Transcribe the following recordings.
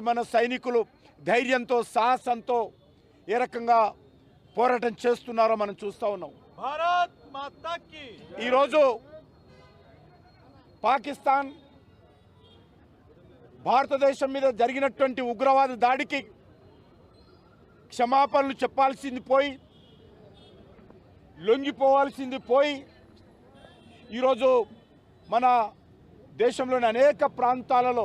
మన సైనికులు ధైర్యంతో సాహసంతో ఏ రకంగా పోరాటం చేస్తున్నారో మనం చూస్తూ ఉన్నాం. ఈరోజు పాకిస్తాన్ భారతదేశం మీద జరిగినటువంటి ఉగ్రవాద దాడికి క్షమాపణలు చెప్పాల్సింది పోయి లొంగిపోవాల్సింది పోయి ఈరోజు మన దేశంలోని అనేక ప్రాంతాలలో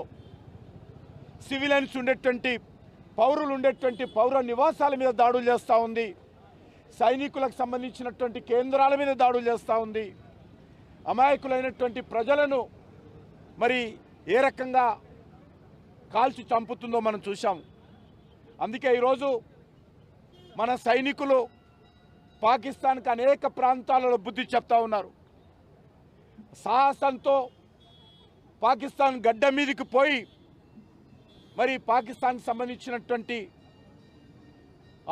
సివిలియన్స్ ఉండేటువంటి పౌరులు ఉండేటువంటి పౌర నివాసాల మీద దాడులు చేస్తూ ఉంది. సైనికులకు సంబంధించినటువంటి కేంద్రాల మీద దాడులు చేస్తూ ఉంది. అమాయకులైనటువంటి ప్రజలను మరి ఏ రకంగా కాల్చి చంపుతుందో మనం చూసాం అందుకే ఈరోజు మన సైనికులు పాకిస్తాన్కి అనేక ప్రాంతాలలో బుద్ధి చెప్తా ఉన్నారు. సాహసంతో పాకిస్తాన్ గడ్డ మీదకి పోయి మరి పాకిస్తాన్కి సంబంధించినటువంటి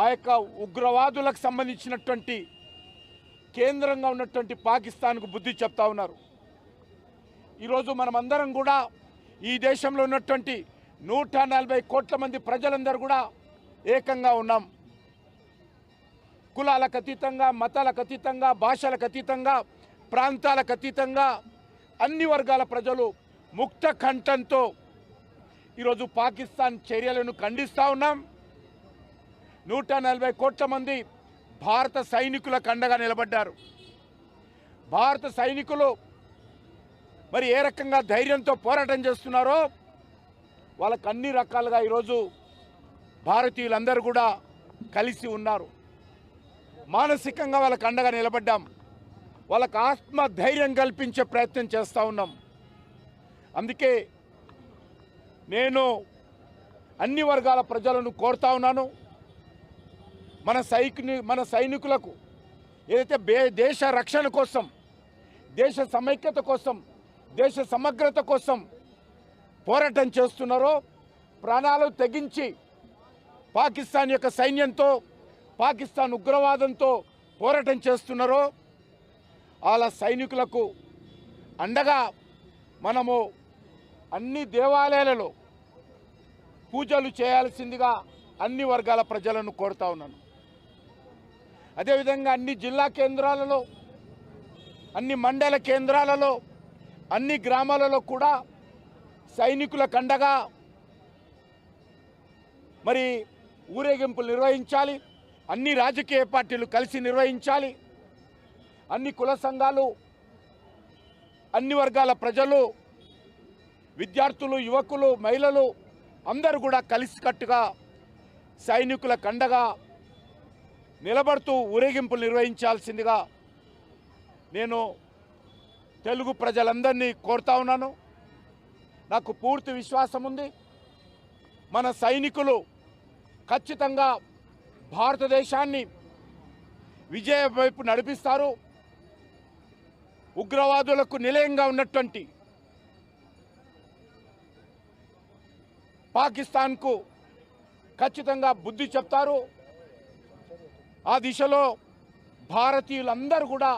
ఆ యొక్క ఉగ్రవాదులకు సంబంధించినటువంటి కేంద్రంగా ఉన్నటువంటి పాకిస్తాన్కు బుద్ధి చెప్తా ఉన్నారు. ఈరోజు మనమందరం కూడా ఈ దేశంలో ఉన్నటువంటి నూట నలభై కోట్ల మంది ప్రజలందరూ కూడా ఏకంగా ఉన్నాం. కులాలకు అతీతంగా మతాలకు అతీతంగా భాషలకు అతీతంగా ప్రాంతాలకు అతీతంగా అన్ని వర్గాల ప్రజలు ముక్త కంఠంతో ఈరోజు పాకిస్తాన్ చర్యలను ఖండిస్తూ ఉన్నాం. నూట నలభై కోట్ల మంది భారత సైనికులకు అండగా నిలబడ్డారు. భారత సైనికులు మరి ఏ రకంగా ధైర్యంతో పోరాటం చేస్తున్నారో వాళ్ళకు అన్ని రకాలుగా ఈరోజు భారతీయులందరూ కూడా కలిసి ఉన్నారు. మానసికంగా వాళ్ళకు అండగా నిలబడ్డాం. వాళ్ళకు ఆత్మ ధైర్యం కల్పించే ప్రయత్నం చేస్తూ ఉన్నాం. అందుకే నేను అన్ని వర్గాల ప్రజలను కోరుతా ఉన్నాను. మన సైకిని మన సైనికులకు ఏదైతే బే దేశ రక్షణ కోసం దేశ సమైక్యత కోసం దేశ సమగ్రత కోసం పోరాటం చేస్తున్నారో ప్రాణాలు తెగించి పాకిస్తాన్ యొక్క సైన్యంతో పాకిస్తాన్ ఉగ్రవాదంతో పోరాటం చేస్తున్నారో వాళ్ళ సైనికులకు అండగా మనము అన్ని దేవాలయాలలో పూజలు చేయాల్సిందిగా అన్ని వర్గాల ప్రజలను కోరుతా ఉన్నాను. అదేవిధంగా అన్ని జిల్లా కేంద్రాలలో అన్ని మండల కేంద్రాలలో అన్ని గ్రామాలలో కూడా సైనికుల కండగా మరి ఊరేగింపులు నిర్వహించాలి అన్ని రాజకీయ పార్టీలు కలిసి నిర్వహించాలి అన్ని కుల సంఘాలు అన్ని వర్గాల ప్రజలు విద్యార్థులు యువకులు మహిళలు అందరూ కూడా కలిసికట్టుగా సైనికుల కండగా నిలబడుతూ ఊరేగింపులు నిర్వహించాల్సిందిగా నేను తెలుగు ప్రజలందరినీ కోరుతా ఉన్నాను. నాకు పూర్తి విశ్వాసం ఉంది. మన సైనికులు ఖచ్చితంగా భారతదేశాన్ని విజయ వైపు నడిపిస్తారు. ఉగ్రవాదులకు నిలయంగా ఉన్నటువంటి పాకిస్తాన్కు ఖచ్చితంగా బుద్ధి చెప్తారు. ఆ దిశలో భారతీయులందరూ కూడా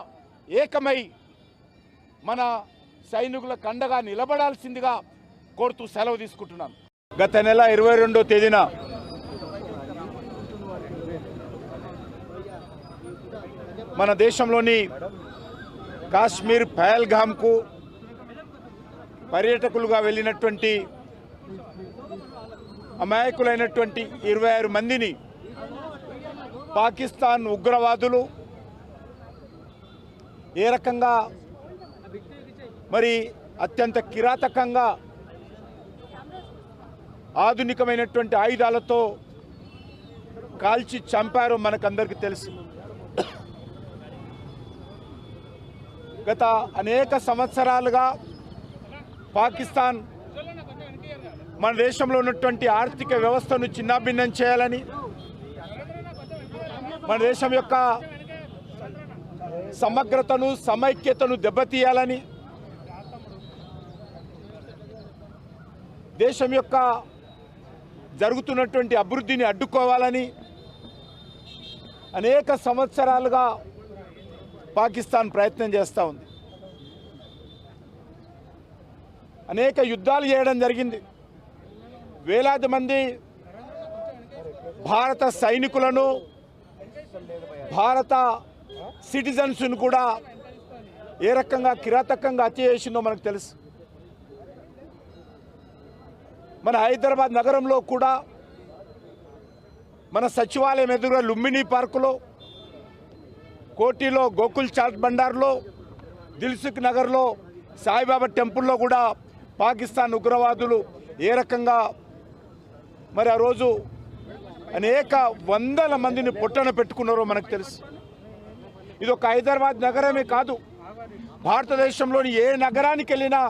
ఏకమై మన సైనికుల కండగా నిలబడాల్సిందిగా కోరుతూ సెలవు తీసుకుంటున్నాను. గత నెల ఇరవై రెండో తేదీన మన దేశంలోని కాశ్మీర్ పహల్గామ్కు పర్యాటకులుగా వెళ్ళినటువంటి అమాయకులైనటువంటి ఇరవై ఆరు మందిని పాకిస్తాన్ ఉగ్రవాదులు ఏ రకంగా మరి అత్యంత కిరాతకంగా ఆధునికమైనటువంటి ఆయుధాలతో కాల్చి చంపారో మనకందరికీ తెలుసు. గత అనేక సంవత్సరాలుగా పాకిస్తాన్ మన దేశంలో ఉన్నటువంటి ఆర్థిక వ్యవస్థను చిన్నాభిన్నం చేయాలని మన దేశం యొక్క సమగ్రతను సమైక్యతను దెబ్బతీయాలని దేశం యొక్క జరుగుతున్నటువంటి అభివృద్ధిని అడ్డుకోవాలని అనేక సంవత్సరాలుగా పాకిస్తాన్ ప్రయత్నం చేస్తూ ఉంది. అనేక యుద్ధాలు చేయడం జరిగింది. వేలాది మంది భారత సైనికులను భారత సిటిజన్స్ను కూడా ఏ రకంగా కిరాతకంగా హత్య చేసిందో మనకు తెలుసు. మన హైదరాబాద్ నగరంలో కూడా మన సచివాలయం ఎదురుగా లుంబిని పార్కులో కోటిలో గోకుల్ చాట్ బండార్లో దిల్సుఖ్ నగర్లో సాయిబాబా టెంపుల్లో కూడా పాకిస్తాన్ ఉగ్రవాదులు ఏ రకంగా మరి ఆ రోజు అనేక వందల మందిని పొట్టన పెట్టుకున్నారో మనకు తెలుసు. ఇది ఒక హైదరాబాద్ నగరమే కాదు. భారతదేశంలోని ఏ నగరానికి వెళ్ళినా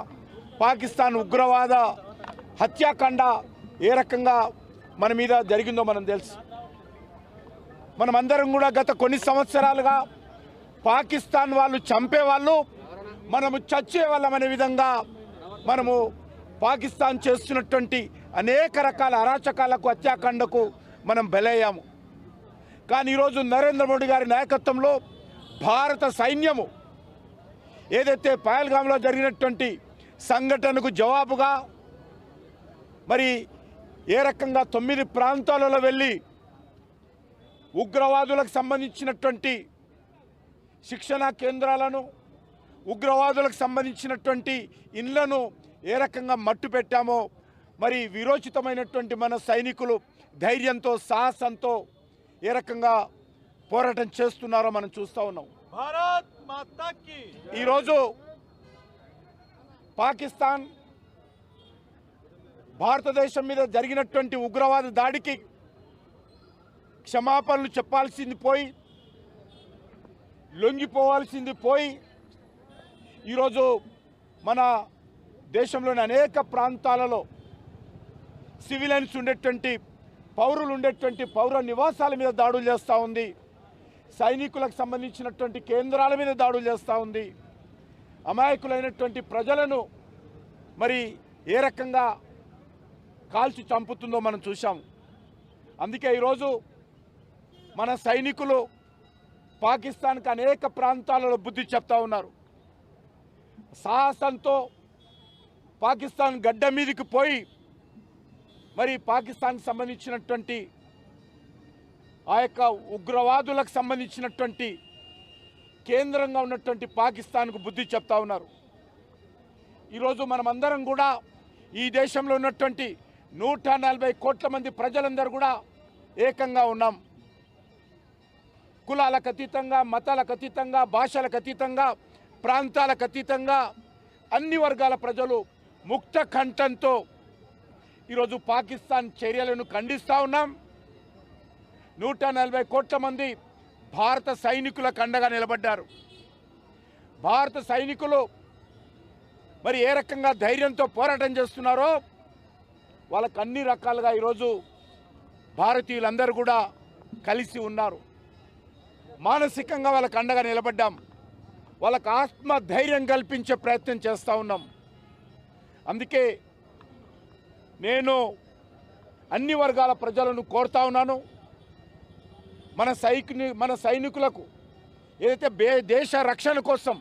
పాకిస్తాన్ ఉగ్రవాద హత్యాకాండ ఏ రకంగా మన మీద జరిగిందో మనం తెలుసు. మనమందరం కూడా గత కొన్ని సంవత్సరాలుగా పాకిస్తాన్ వాళ్ళు చంపేవాళ్ళు మనము చచ్చే వాళ్ళం అనే విధంగా మనము పాకిస్తాన్ చేస్తున్నటువంటి అనేక రకాల అరాచకాలకు హత్యాకాండకు మనం బలయ్యాము. కానీ ఈరోజు నరేంద్ర మోడీ గారి నాయకత్వంలో భారత సైన్యము ఏదైతే పహల్గామ్లో జరిగినటువంటి సంఘటనకు జవాబుగా మరి ఏ రకంగా తొమ్మిది ప్రాంతాలలో వెళ్ళి ఉగ్రవాదులకు సంబంధించినటువంటి శిక్షణా కేంద్రాలను ఉగ్రవాదులకు సంబంధించినటువంటి ఇండ్లను ఏ రకంగా మట్టు పెట్టామో మరి విరోచితమైనటువంటి మన సైనికులు ధైర్యంతో సాహసంతో ఏ రకంగా పోరాటం చేస్తున్నారో మనం చూస్తూ ఉన్నాం. ఈరోజు పాకిస్తాన్ భారతదేశం మీద జరిగినటువంటి ఉగ్రవాద దాడికి క్షమాపణలు చెప్పాల్సింది పోయి లొంగిపోవాల్సింది పోయి ఈరోజు మన దేశంలోని అనేక ప్రాంతాలలో సివిలియన్స్ ఉండేటువంటి పౌరులు ఉండేటువంటి పౌర నివాసాల మీద దాడులు చేస్తూ ఉంది. సైనికులకు సంబంధించినటువంటి కేంద్రాల మీద దాడులు చేస్తూ ఉంది. అమాయకులైనటువంటి ప్రజలను మరి ఏ రకంగా కాల్చి చంపుతుందో మనం చూసాం అందుకే ఈరోజు మన సైనికులు పాకిస్తాన్కి అనేక ప్రాంతాలలో బుద్ధి చెప్తా ఉన్నారు. సాహసంతో పాకిస్తాన్ గడ్డ మీదకి పోయి మరి పాకిస్తాన్కి సంబంధించినటువంటి ఆ యొక్క ఉగ్రవాదులకు సంబంధించినటువంటి కేంద్రంగా ఉన్నటువంటి పాకిస్తాన్కు బుద్ధి చెప్తా ఉన్నారు. ఈరోజు మనమందరం కూడా ఈ దేశంలో ఉన్నటువంటి నూట నలభై కోట్ల మంది ప్రజలందరూ కూడా ఏకంగా ఉన్నాం. కులాలకు అతీతంగా మతాలకు అతీతంగా భాషలకు అతీతంగా ప్రాంతాలకు అతీతంగా అన్ని వర్గాల ప్రజలు ముక్త కంఠంతో ఈరోజు పాకిస్తాన్ చర్యలను ఖండిస్తూ ఉన్నాం. నూట నలభై కోట్ల మంది భారత సైనికులకు అండగా నిలబడ్డారు. భారత సైనికులు మరి ఏ రకంగా ధైర్యంతో పోరాటం చేస్తున్నారో వాళ్ళకు అన్ని రకాలుగా ఈరోజు భారతీయులందరూ కూడా కలిసి ఉన్నారు. మానసికంగా వాళ్ళకు అండగా నిలబడ్డాం. వాళ్ళకు ఆత్మ ధైర్యం కల్పించే ప్రయత్నం చేస్తూ ఉన్నాం. అందుకే నేను అన్ని వర్గాల ప్రజలను కోరుతా ఉన్నాను. మన సైకిని మన సైనికులకు ఏదైతే బే దేశ రక్షణ కోసం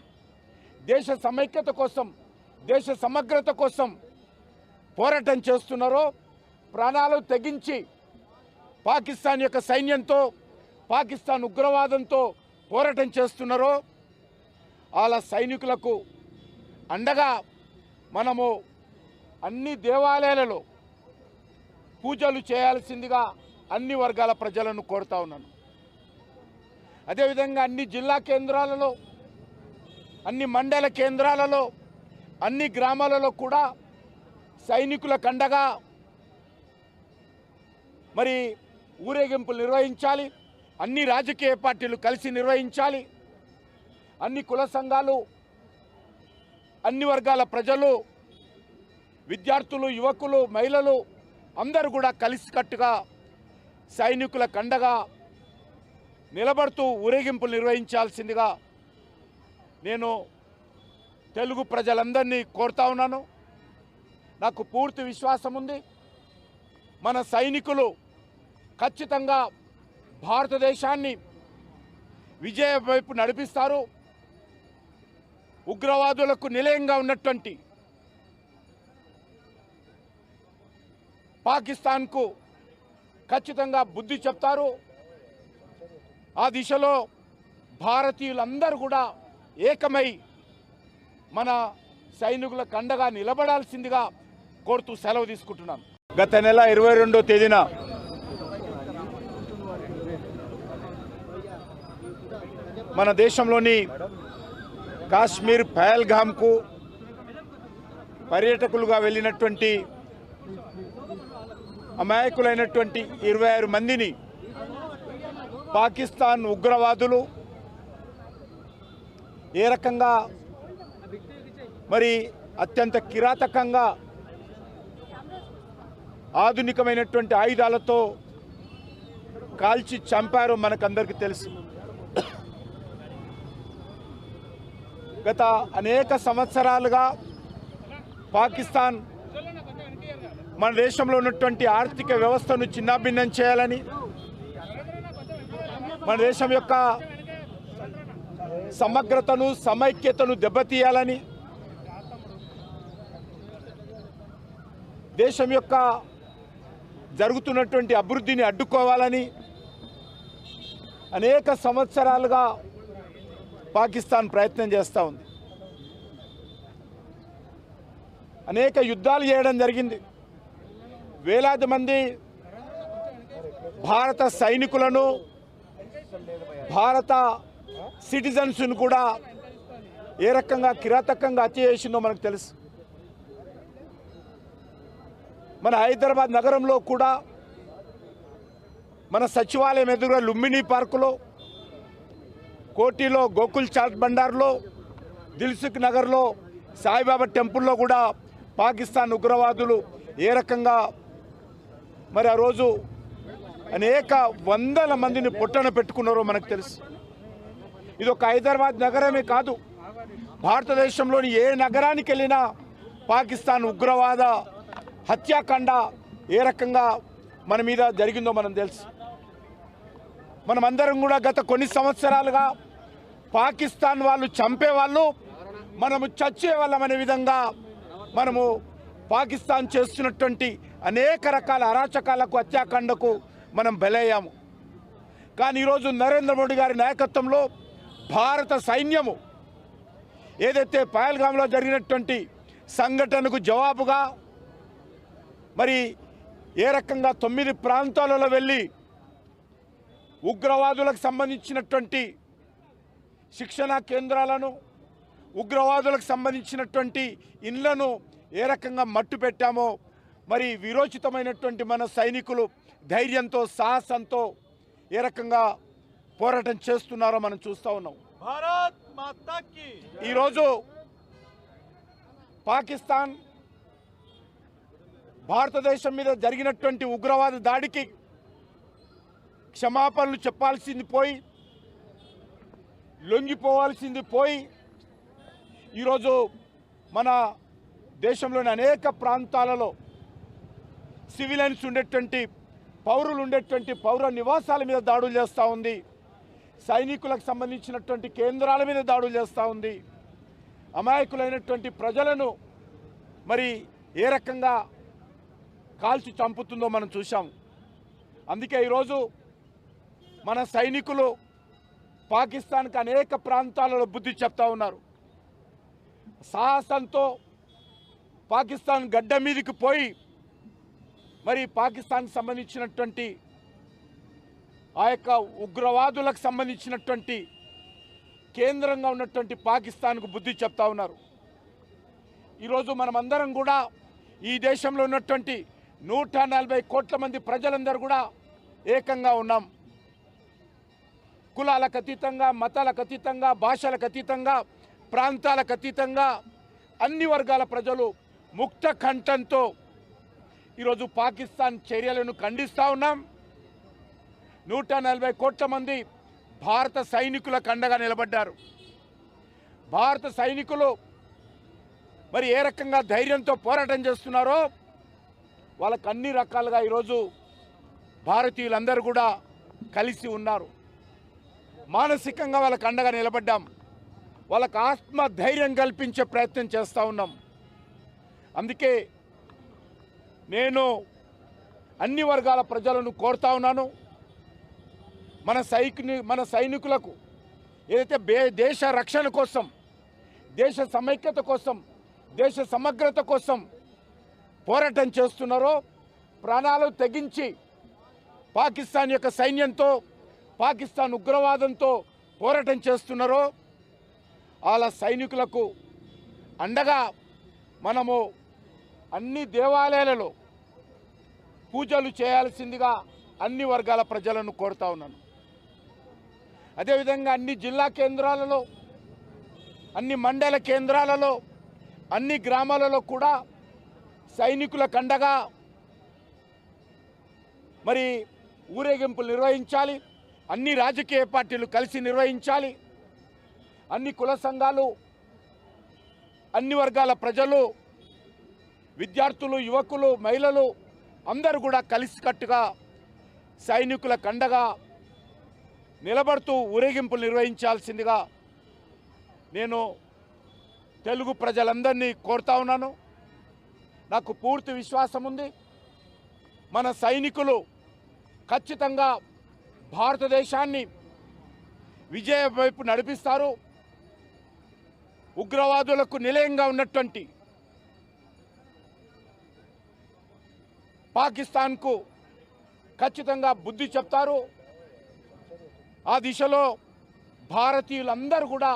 దేశ సమైక్యత కోసం దేశ సమగ్రత కోసం పోరాటం చేస్తున్నారో ప్రాణాలు తెగించి పాకిస్తాన్ యొక్క సైన్యంతో పాకిస్తాన్ ఉగ్రవాదంతో పోరాటం చేస్తున్నారో వాళ్ళ సైనికులకు అండగా మనము అన్ని దేవాలయాలలో పూజలు చేయాల్సిందిగా అన్ని వర్గాల ప్రజలను కోరుతా ఉన్నాను. అదేవిధంగా అన్ని జిల్లా కేంద్రాలలో అన్ని మండల కేంద్రాలలో అన్ని గ్రామాలలో కూడా సైనికుల కండగా మరి ఊరేగింపులు నిర్వహించాలి అన్ని రాజకీయ పార్టీలు కలిసి నిర్వహించాలి అన్ని కుల సంఘాలు అన్ని వర్గాల ప్రజలు విద్యార్థులు యువకులు మహిళలు అందరూ కూడా కలిసికట్టుగా సైనికుల కండగా నిలబడుతూ ఊరేగింపులు నిర్వహించాల్సిందిగా నేను తెలుగు ప్రజలందరినీ కోరుతా ఉన్నాను. నాకు పూర్తి విశ్వాసం ఉంది. మన సైనికులు ఖచ్చితంగా భారతదేశాన్ని విజయ వైపు నడిపిస్తారు. ఉగ్రవాదులకు నిలయంగా ఉన్నటువంటి పాకిస్తాన్కు ఖచ్చితంగా బుద్ధి చెప్తారు. ఆ దిశలో భారతీయులందరూ కూడా ఏకమై మన సైనికుల కండగా నిలబడాల్సిందిగా కోరుతూ సెలవు తీసుకుంటున్నాను. గత నెల ఇరవై రెండో తేదీన మన దేశంలోని కాశ్మీర్ పహల్గామ్కు పర్యాటకులుగా వెళ్ళినటువంటి అమాయకులైనటువంటి ఇరవై ఆరు మందిని పాకిస్తాన్ ఉగ్రవాదులు ఏ రకంగా మరి అత్యంత కిరాతకంగా ఆధునికమైనటువంటి ఆయుధాలతో కాల్చి చంపారో మనకందరికీ తెలుసు. గత అనేక సంవత్సరాలుగా పాకిస్తాన్ మన దేశంలో ఉన్నటువంటి ఆర్థిక వ్యవస్థను చిన్నాభిన్నం చేయాలని మన దేశం యొక్క సమగ్రతను సమైక్యతను దెబ్బతీయాలని దేశం యొక్క జరుగుతున్నటువంటి అభివృద్ధిని అడ్డుకోవాలని అనేక సంవత్సరాలుగా పాకిస్తాన్ ప్రయత్నం చేస్తూ ఉంది. అనేక యుద్ధాలు చేయడం జరిగింది. వేలాది మంది భారత సైనికులను భారత సిటిజన్స్ను కూడా ఏ రకంగా కిరాతకంగా హత్య చేసిందో మనకు తెలుసు. మన హైదరాబాద్ నగరంలో కూడా మన సచివాలయం ఎదురుగా లుంబిని పార్కులో కోటిలో గోకుల్ చాట్ బండార్లో దిల్సుఖ్ నగర్లో సాయిబాబా టెంపుల్లో కూడా పాకిస్తాన్ ఉగ్రవాదులు ఏ రకంగా మరి ఆ రోజు అనేక వందల మందిని పొట్టన పెట్టుకున్నారో మనకు తెలుసు. ఇది ఒక హైదరాబాద్ నగరమే కాదు. భారతదేశంలోని ఏ నగరానికి వెళ్ళినా పాకిస్తాన్ ఉగ్రవాద హత్యాకాండ ఏ రకంగా మన మీద జరిగిందో మనం తెలుసు. మనమందరం కూడా గత కొన్ని సంవత్సరాలుగా పాకిస్తాన్ వాళ్ళు చంపేవాళ్ళు మనము చచ్చే వాళ్ళం అనే విధంగా మనము పాకిస్తాన్ చేస్తున్నటువంటి అనేక రకాల అరాచకాలకు హత్యాకాండకు మనం బలయ్యాము. కానీ ఈరోజు నరేంద్ర మోడీ గారి నాయకత్వంలో భారత సైన్యము ఏదైతే పహల్గామ్లో జరిగినటువంటి సంఘటనకు జవాబుగా మరి ఏ రకంగా తొమ్మిది ప్రాంతాలలో వెళ్ళి ఉగ్రవాదులకు సంబంధించినటువంటి శిక్షణా కేంద్రాలను ఉగ్రవాదులకు సంబంధించినటువంటి ఇండ్లను ఏ రకంగా మట్టు పెట్టామో మరి విరోచితమైనటువంటి మన సైనికులు ధైర్యంతో సాహసంతో ఏ రకంగా పోరాటం చేస్తున్నారో మనం చూస్తూ ఉన్నాం. ఈరోజు పాకిస్తాన్ భారతదేశం మీద జరిగినటువంటి ఉగ్రవాద దాడికి క్షమాపణలు చెప్పాల్సింది పోయి లొంగిపోవాల్సింది పోయి ఈరోజు మన దేశంలోని అనేక ప్రాంతాలలో సివిలైన్స్ ఉండేటువంటి పౌరులు ఉండేటువంటి పౌర నివాసాల మీద దాడులు చేస్తూ ఉంది. సైనికులకు సంబంధించినటువంటి కేంద్రాల మీద దాడులు చేస్తూ ఉంది. అమాయకులైనటువంటి ప్రజలను మరి ఏ రకంగా కాల్చి చంపుతుందో మనం చూసాం అందుకే ఈరోజు మన సైనికులు పాకిస్తాన్కి అనేక ప్రాంతాలలో బుద్ధి చెప్తా ఉన్నారు. సాహసంతో పాకిస్తాన్ గడ్డ మీదకి పోయి మరి పాకిస్తాన్కి సంబంధించినటువంటి ఆ యొక్క ఉగ్రవాదులకు సంబంధించినటువంటి కేంద్రంగా ఉన్నటువంటి పాకిస్తాన్కు బుద్ధి చెప్తా ఉన్నారు. ఈరోజు మనమందరం కూడా ఈ దేశంలో ఉన్నటువంటి నూట నలభై కోట్ల మంది ప్రజలందరూ కూడా ఏకంగా ఉన్నాం. కులాలకు అతీతంగా మతాలకు అతీతంగా భాషలకు అతీతంగా ప్రాంతాలకు అతీతంగా అన్ని వర్గాల ప్రజలు ముక్త కంఠంతో ఈరోజు పాకిస్తాన్ చర్యలను ఖండిస్తూ ఉన్నాం. నూట నలభై కోట్ల మంది భారత సైనికుల కండగా నిలబడ్డారు. భారత సైనికులు మరి ఏ రకంగా ధైర్యంతో పోరాటం చేస్తున్నారో వాళ్ళకు అన్ని రకాలుగా ఈరోజు భారతీయులందరూ కూడా కలిసి ఉన్నారు. మానసికంగా వాళ్ళకు అండగా నిలబడ్డాం. వాళ్ళకు ఆత్మ ధైర్యం కల్పించే ప్రయత్నం చేస్తూ ఉన్నాం. అందుకే నేను అన్ని వర్గాల ప్రజలను కోరుతా ఉన్నాను. మన సైకిని మన సైనికులకు ఏదైతే బే దేశ రక్షణ కోసం దేశ సమైక్యత కోసం దేశ సమగ్రత కోసం పోరాటం చేస్తున్నారో ప్రాణాలు తెగించి పాకిస్తాన్ యొక్క సైన్యంతో పాకిస్తాన్ ఉగ్రవాదంతో పోరాటం చేస్తున్నారో వాళ్ళ సైనికులకు అండగా మనము అన్ని దేవాలయాలలో పూజలు చేయాల్సిందిగా అన్ని వర్గాల ప్రజలను కోరుతా ఉన్నాను. అదేవిధంగా అన్ని జిల్లా కేంద్రాలలో అన్ని మండల కేంద్రాలలో అన్ని గ్రామాలలో కూడా సైనికుల కండగా మరి ఊరేగింపులు నిర్వహించాలి అన్ని రాజకీయ పార్టీలు కలిసి నిర్వహించాలి అన్ని కుల సంఘాలు అన్ని వర్గాల ప్రజలు విద్యార్థులు యువకులు మహిళలు అందరూ కూడా కలిసికట్టుగా సైనికుల కండగా నిలబడుతూ ఊరేగింపులు నిర్వహించాల్సిందిగా నేను తెలుగు ప్రజలందరినీ కోరుతా ఉన్నాను. నాకు పూర్తి విశ్వాసం ఉంది. మన సైనికులు ఖచ్చితంగా భారతదేశాన్ని విజయ వైపు నడిపిస్తారు. ఉగ్రవాదులకు నిలయంగా ఉన్నటువంటి పాకిస్తాన్కు ఖచ్చితంగా బుద్ధి చెప్తారు. ఆ దిశలో భారతీయులందరూ కూడా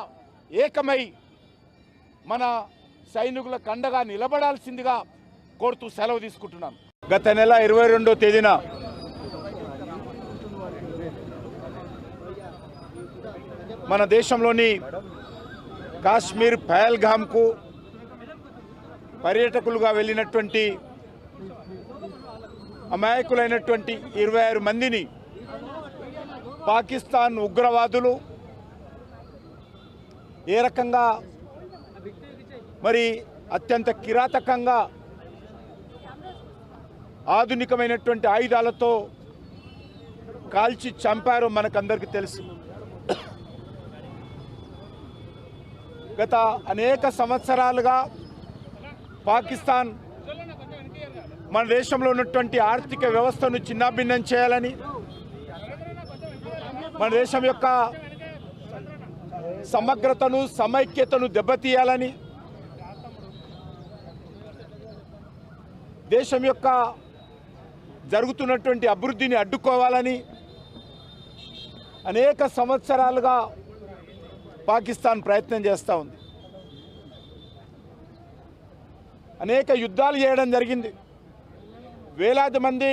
ఏకమై మన సైనికుల కండగా నిలబడాల్సిందిగా కోరుతూ సెలవు తీసుకుంటున్నాను. గత నెల ఇరవై రెండో తేదీన మన దేశంలోని కాశ్మీర్ పహల్గామ్కు పర్యాటకులుగా వెళ్ళినటువంటి అమాయకులైనటువంటి ఇరవై ఆరు మందిని పాకిస్తాన్ ఉగ్రవాదులు ఏ రకంగా మరి అత్యంత కిరాతకంగా ఆధునికమైనటువంటి ఆయుధాలతో కాల్చి చంపారో మనకందరికీ తెలుసు. గత అనేక సంవత్సరాలుగా పాకిస్తాన్ మన దేశంలో ఉన్నటువంటి ఆర్థిక వ్యవస్థను చిన్నాభిన్నం చేయాలని మన దేశం యొక్క సమగ్రతను సమైక్యతను దెబ్బతీయాలని దేశం యొక్క జరుగుతున్నటువంటి అభివృద్ధిని అడ్డుకోవాలని అనేక సంవత్సరాలుగా పాకిస్తాన్ ప్రయత్నం చేస్తూ ఉంది. అనేక యుద్ధాలు చేయడం జరిగింది. వేలాది మంది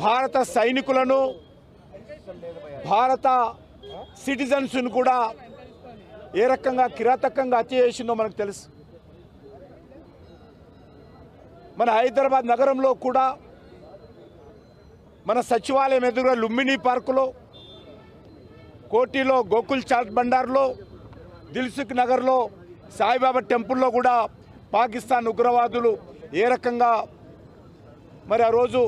భారత సైనికులను భారత సిటిజన్స్ను కూడా ఏ రకంగా కిరాతకంగా హత్య చేసిందో మనకు తెలుసు. మన హైదరాబాద్ నగరంలో కూడా మన సచివాలయం ఎదురుగా లుంబిని పార్కులో కోటిలో గోకుల్ చాట్ బండార్లో దిల్సుఖ్ నగర్లో సాయిబాబా టెంపుల్లో కూడా పాకిస్తాన్ ఉగ్రవాదులు ఏ రకంగా మరి ఆ రోజు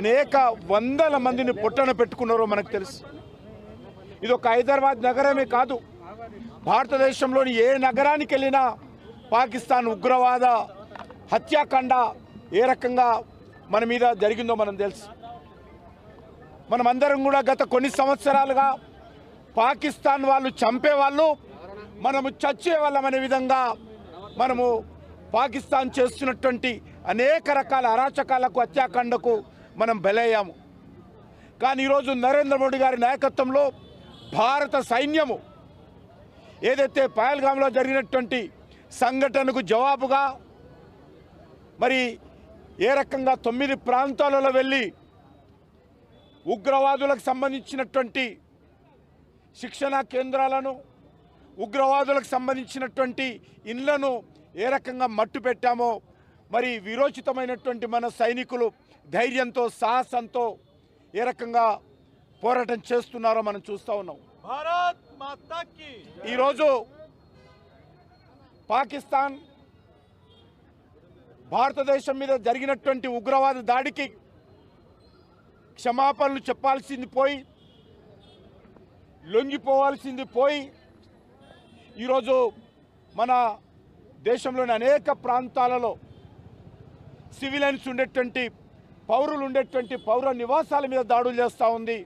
అనేక వందల మందిని పొట్టన పెట్టుకున్నారో మనకు తెలుసు. ఇది ఒక హైదరాబాద్ నగరమే కాదు. భారతదేశంలోని ఏ నగరానికి వెళ్ళినా పాకిస్తాన్ ఉగ్రవాద హత్యాకాండ ఏ రకంగా మన మీద జరిగిందో మనం తెలుసు. మనమందరం కూడా గత కొన్ని సంవత్సరాలుగా పాకిస్తాన్ వాళ్ళు చంపేవాళ్ళు మనము చచ్చే వాళ్ళం అనే విధంగా మనము పాకిస్తాన్ చేస్తున్నటువంటి అనేక రకాల అరాచకాలకు హత్యాకాండకు మనం బలయ్యాము. కానీ ఈరోజు నరేంద్ర మోడీ గారి నాయకత్వంలో భారత సైన్యము ఏదైతే పహల్గామ్లో జరిగినటువంటి సంఘటనకు జవాబుగా మరి ఏ రకంగా తొమ్మిది ప్రాంతాలలో వెళ్ళి ఉగ్రవాదులకు సంబంధించినటువంటి శిక్షణా కేంద్రాలను ఉగ్రవాదులకు సంబంధించినటువంటి ఇండ్లను ఏ రకంగా మట్టు పెట్టామో మరి విరోచితమైనటువంటి మన సైనికులు ధైర్యంతో సాహసంతో ఏ రకంగా పోరాటం చేస్తున్నారో మనం చూస్తూ ఉన్నాం. ఈరోజు పాకిస్తాన్ భారతదేశం మీద జరిగినటువంటి ఉగ్రవాద దాడికి క్షమాపణలు చెప్పాల్సింది పోయి లొంగిపోవాల్సింది పోయి ఈరోజు మన దేశంలోని అనేక ప్రాంతాలలో సివిలైన్స్ ఉండేటువంటి పౌరులు ఉండేటువంటి పౌర నివాసాల మీద దాడులు చేస్తూ ఉంది.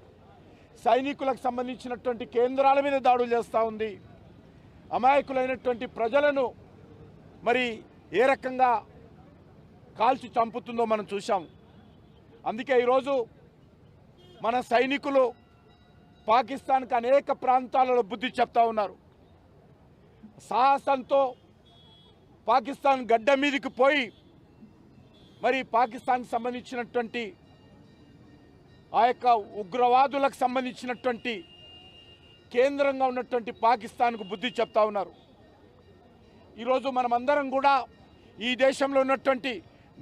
సైనికులకు సంబంధించినటువంటి కేంద్రాల మీద దాడులు చేస్తూ ఉంది. అమాయకులైనటువంటి ప్రజలను మరి ఏ రకంగా కాల్చి చంపుతుందో మనం చూసాం అందుకే ఈరోజు మన సైనికులు పాకిస్తాన్కి అనేక ప్రాంతాలలో బుద్ధి చెప్తా ఉన్నారు. సాహసంతో పాకిస్తాన్ గడ్డ మీదకి పోయి మరి పాకిస్తాన్కి సంబంధించినటువంటి ఆ యొక్క ఉగ్రవాదులకు సంబంధించినటువంటి కేంద్రంగా ఉన్నటువంటి పాకిస్తాన్కు బుద్ధి చెప్తా ఉన్నారు. ఈరోజు మనమందరం కూడా ఈ దేశంలో ఉన్నటువంటి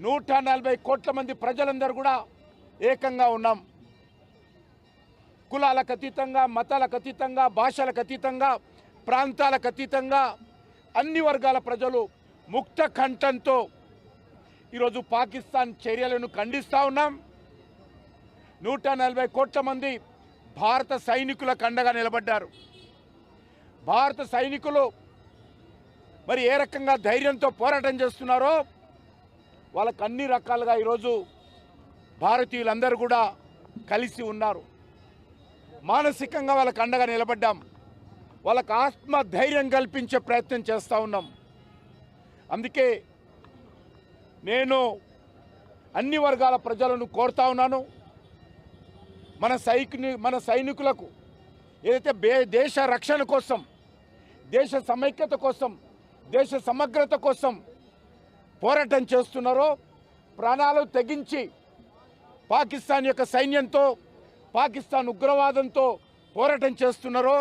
నూట నలభై కోట్ల మంది ప్రజలందరూ కూడా ఏకంగా ఉన్నాం. కులాలకు అతీతంగా మతాలకు అతీతంగా భాషలకు అతీతంగా ప్రాంతాలకు అతీతంగా అన్ని వర్గాల ప్రజలు ముక్త కంఠంతో ఈరోజు పాకిస్తాన్ చర్యలను ఖండిస్తూ ఉన్నాం. నూట నలభై కోట్ల మంది భారత సైనికుల కండగా నిలబడ్డారు. భారత సైనికులు మరి ఏ రకంగా ధైర్యంతో పోరాటం చేస్తున్నారో వాళ్ళకు అన్ని రకాలుగా ఈరోజు భారతీయులందరూ కూడా కలిసి ఉన్నారు. మానసికంగా వాళ్ళకు అండగా నిలబడ్డాం. వాళ్ళకు ఆత్మ ధైర్యం కల్పించే ప్రయత్నం చేస్తూ ఉన్నాం. అందుకే నేను అన్ని వర్గాల ప్రజలను కోరుతా ఉన్నాను. మన సైకుని మన సైనికులకు ఏదైతే బే దేశ రక్షణ కోసం దేశ సమైక్యత కోసం దేశ సమగ్రత కోసం పోరాటం చేస్తున్నారో ప్రాణాలు తెగించి పాకిస్తాన్ యొక్క సైన్యంతో పాకిస్తాన్ ఉగ్రవాదంతో పోరాటం చేస్తున్నారో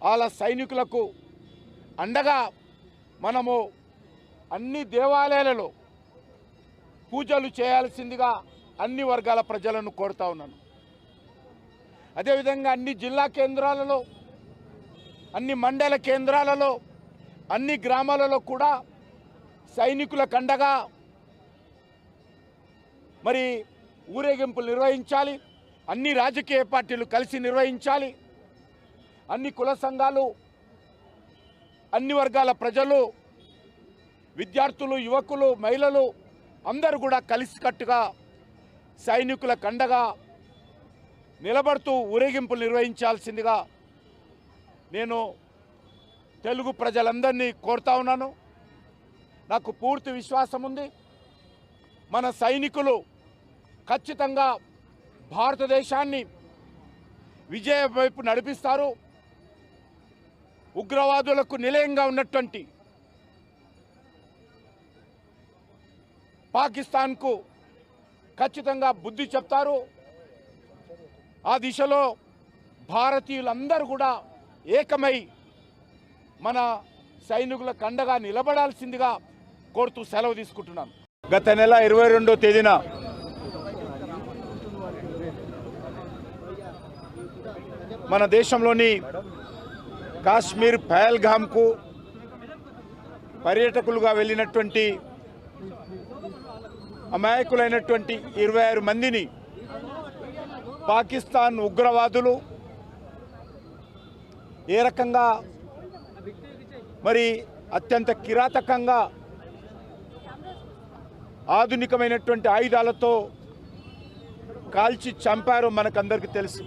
వాళ్ళ సైనికులకు అండగా మనము అన్ని దేవాలయాలలో పూజలు చేయాల్సిందిగా అన్ని వర్గాల ప్రజలను కోరుతా ఉన్నాను. అదేవిధంగా అన్ని జిల్లా కేంద్రాలలో అన్ని మండల కేంద్రాలలో అన్ని గ్రామాలలో కూడా సైనికుల కండగా మరి ఊరేగింపులు నిర్వహించాలి అన్ని రాజకీయ పార్టీలు కలిసి నిర్వహించాలి అన్ని కుల సంఘాలు అన్ని వర్గాల ప్రజలు విద్యార్థులు యువకులు మహిళలు అందరూ కూడా కలిసికట్టుగా సైనికుల కండగా నిలబడుతూ ఊరేగింపులు నిర్వహించాల్సిందిగా నేను తెలుగు ప్రజలందరినీ కోరుతా ఉన్నాను. నాకు పూర్తి విశ్వాసం ఉంది. మన సైనికులు ఖచ్చితంగా భారతదేశాన్ని విజయ వైపు నడిపిస్తారు. ఉగ్రవాదులకు నిలయంగా ఉన్నటువంటి పాకిస్తాన్కు ఖచ్చితంగా బుద్ధి చెప్తారు. ఆ దిశలో భారతీయులందరూ కూడా ఏకమై మన సైనికుల కండగా నిలబడాల్సిందిగా కోరుతూ సెలవు తీసుకుంటున్నాను. గత నెల ఇరవై రెండో తేదీన మన దేశంలోని కాశ్మీర్ పహల్గామ్కు పర్యాటకులుగా వెళ్ళినటువంటి అమాయకులైనటువంటి ఇరవై ఆరు మందిని పాకిస్తాన్ ఉగ్రవాదులు ఏ రకంగా మరి అత్యంత కిరాతకంగా ఆధునికమైనటువంటి ఆయుధాలతో కాల్చి చంపారో మనకందరికీ తెలుసు.